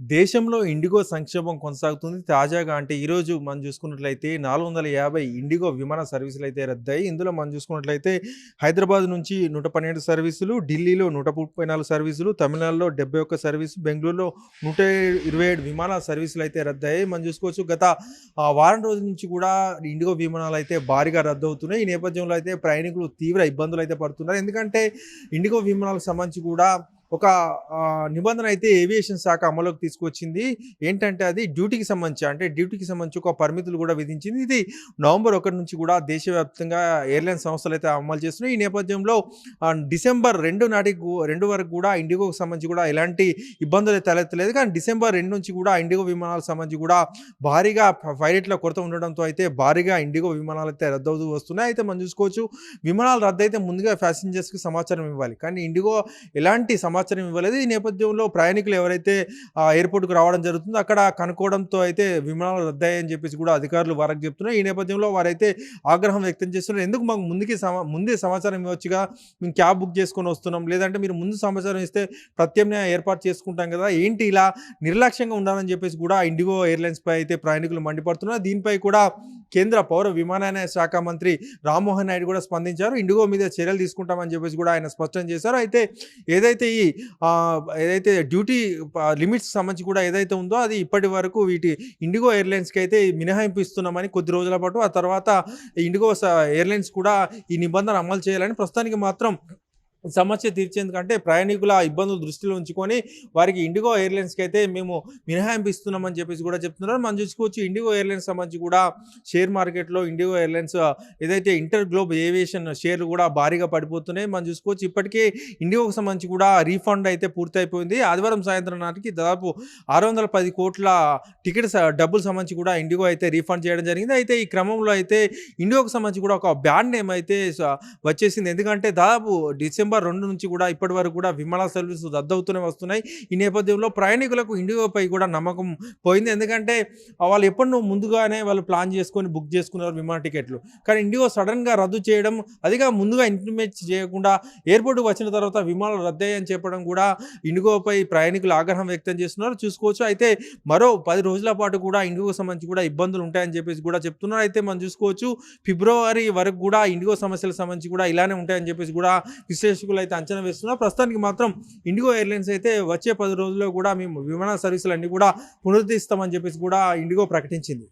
దేశంలో ఇండిగో సంక్షేమం కొనసాగుతుంది. తాజాగా అంటే ఈరోజు మనం చూసుకున్నట్లయితే నాలుగు వందల యాభై ఇండిగో విమాన సర్వీసులు అయితే రద్దయి ఇందులో మనం చూసుకున్నట్లయితే హైదరాబాద్ నుంచి నూట పన్నెండు సర్వీసులు ఢిల్లీలో నూట ముప్పై నాలుగు సర్వీసులు తమిళనాడులో డెబ్బై ఒక్క సర్వీసు బెంగళూరులో నూట ఇరవై ఏడు విమాన సర్వీసులు అయితే రద్దయ్యాయి. మనం చూసుకోవచ్చు గత ఆ, వారం రోజుల నుంచి కూడా ఇండిగో విమానాలు అయితే భారీగా రద్దవుతున్నాయి. ఈ నేపథ్యంలో అయితే ప్రయాణికులు తీవ్ర ఇబ్బందులు అయితే పడుతున్నారు. ఎందుకంటే ఇండిగో విమానాలకు సంబంధించి కూడా ఒక నిబంధన అయితే ఏవియేషన్ శాఖ అమలులోకి తీసుకొచ్చింది. ఏంటంటే అది డ్యూటీకి సంబంధించి అంటే డ్యూటీకి సంబంధించి ఒక పరిమితులు కూడా విధించింది. ఇది నవంబర్ ఒకటి నుంచి కూడా దేశవ్యాప్తంగా ఎయిర్లైన్ సంస్థలు అయితే అమలు చేస్తున్నాయి. ఈ నేపథ్యంలో డిసెంబర్ రెండు నాటికి రెండు వరకు కూడా ఇండిగోకి సంబంధించి కూడా ఎలాంటి ఇబ్బందులు అయితే తలెత్తలేదు. కానీ డిసెంబర్ రెండు నుంచి కూడా ఇండిగో విమానాలకు సంబంధించి కూడా భారీగా పైలట్ల కొరత ఉండడంతో అయితే భారీగా ఇండిగో విమానాలు అయితే రద్దవుతూ వస్తున్నాయి. అయితే మనం చూసుకోవచ్చు విమానాలు రద్దయితే ముందుగా ప్యాసింజర్స్కి సమాచారం ఇవ్వాలి. కానీ ఇండిగో ఎలాంటి సమాచారం ఇవ్వలేదు. ఈ నేపథ్యంలో ప్రయాణికులు ఎవరైతే ఎయిర్పోర్ట్కు ఎయిర్పోర్ట్కి రావడం జరుగుతుందో అక్కడ కనుక్కోవడంతో అయితే విమానాలు రద్దయ్యాయని చెప్పేసి కూడా అధికారులు వారికి చెప్తున్నారు. ఈ నేపథ్యంలో వారైతే ఆగ్రహం వ్యక్తం చేస్తున్నారు. ఎందుకు మాకు ముందుకి సమా ముందే సమాచారం ఇవ్వచ్చుగా? మేము క్యాబ్ బుక్ చేసుకొని వస్తున్నాం. లేదంటే మీరు ముందు సమాచారం ఇస్తే ప్రత్యామ్నాయ ఏర్పాటు చేసుకుంటాం కదా? ఏంటి ఇలా నిర్లక్ష్యంగా ఉండాలని చెప్పేసి కూడా ఇండిగో ఎయిర్లైన్స్ పై అయితే ప్రయాణికులు మండిపడుతున్నారు. దీనిపై కూడా కేంద్ర పౌర విమానయాన శాఖ మంత్రి రామ్మోహన్ నాయుడు కూడా స్పందించారు. ఇండిగో మీద చర్యలు తీసుకుంటామని చెప్పేసి కూడా ఆయన స్పష్టం చేశారు. అయితే ఏదైతే ఈ ఏదైతే డ్యూటీ లిమిట్స్ సంబంధించి కూడా ఏదైతే ఉందో అది ఇప్పటి వరకు వీటి ఇండిగో ఎయిర్లైన్స్కి అయితే మినహాయింపు ఇస్తున్నామని కొద్ది రోజుల పాటు ఆ తర్వాత ఇండిగో స- ఎయిర్లైన్స్ కూడా ఈ నిబంధన అమలు చేయాలని ప్రస్తుతానికి మాత్రం సమస్య తీర్చేందుకంటే ప్రయాణికుల ఇబ్బందులు దృష్టిలో ఉంచుకొని వారికి ఇండిగో ఎయిర్లైన్స్కి అయితే మేము మినహాయింపు ఇస్తున్నామని చెప్పేసి కూడా చెప్తున్నారు. మనం చూసుకోవచ్చు ఇండిగో ఎయిర్లైన్స్ సంబంధించి కూడా షేర్ మార్కెట్లో ఇండిగో ఎయిర్లైన్స్ ఏదైతే ఇంటర్ గ్లోబ్ ఏవియేషన్ షేర్లు కూడా భారీగా పడిపోతున్నాయి. మనం చూసుకోవచ్చు ఇప్పటికే ఇండిగోకి సంబంధించి కూడా రీఫండ్ అయితే పూర్తయిపోయింది. ఆదివారం సాయంత్రం నాటికి దాదాపు ఆరు వందల పది కోట్ల టికెట్ డబ్బులు సంబంధించి కూడా ఇండిగో అయితే రీఫండ్ చేయడం జరిగింది. అయితే ఈ క్రమంలో అయితే ఇండిగోకి సంబంధించి కూడా ఒక బ్యాండ్ నేమ్ అయితే వచ్చేసింది. ఎందుకంటే దాదాపు డిసెంబర్ రెండు నుంచి కూడా ఇప్పటి వరకు కూడా విమాన సర్వీసు రద్దవుతూనే వస్తున్నాయి. ఈ నేపథ్యంలో ప్రయాణికులకు ఇండిగోపై కూడా నమ్మకం పోయింది. ఎందుకంటే వాళ్ళు ఎప్పటి ముందుగానే వాళ్ళు ప్లాన్ చేసుకొని బుక్ చేసుకున్నారు విమాన టికెట్లు. కానీ ఇండిగో సడన్గా రద్దు చేయడం అదిగా ముందుగా ఇంటిమేట్ చేయకుండా ఎయిర్పోర్ట్కి వచ్చిన తర్వాత విమానాలు రద్దయ్యని చెప్పడం కూడా ఇండిగోపై ప్రయాణికులు ఆగ్రహం వ్యక్తం చేస్తున్నారు. చూసుకోవచ్చు. అయితే మరో పది రోజుల పాటు కూడా ఇండిగో సంబంధించి కూడా ఇబ్బందులు ఉంటాయని చెప్పేసి కూడా చెప్తున్నారు. అయితే మనం చూసుకోవచ్చు. ఫిబ్రవరి వరకు కూడా ఇండిగో సమస్యలకు సంబంధించి కూడా ఇలానే ఉంటాయని చెప్పేసి కూడా విశ్లేషకులు అయితే అంచనా వేస్తున్నారు. ప్రస్తుతానికి మాత్రం ఇండిగో ఎయిర్లైన్స్ అయితే వచ్చే పది రోజుల్లో కూడా మేము విమాన సర్వీసులు అన్ని కూడా పునరుద్ధరిస్తామని చెప్పేసి కూడా ఇండిగో ప్రకటించింది.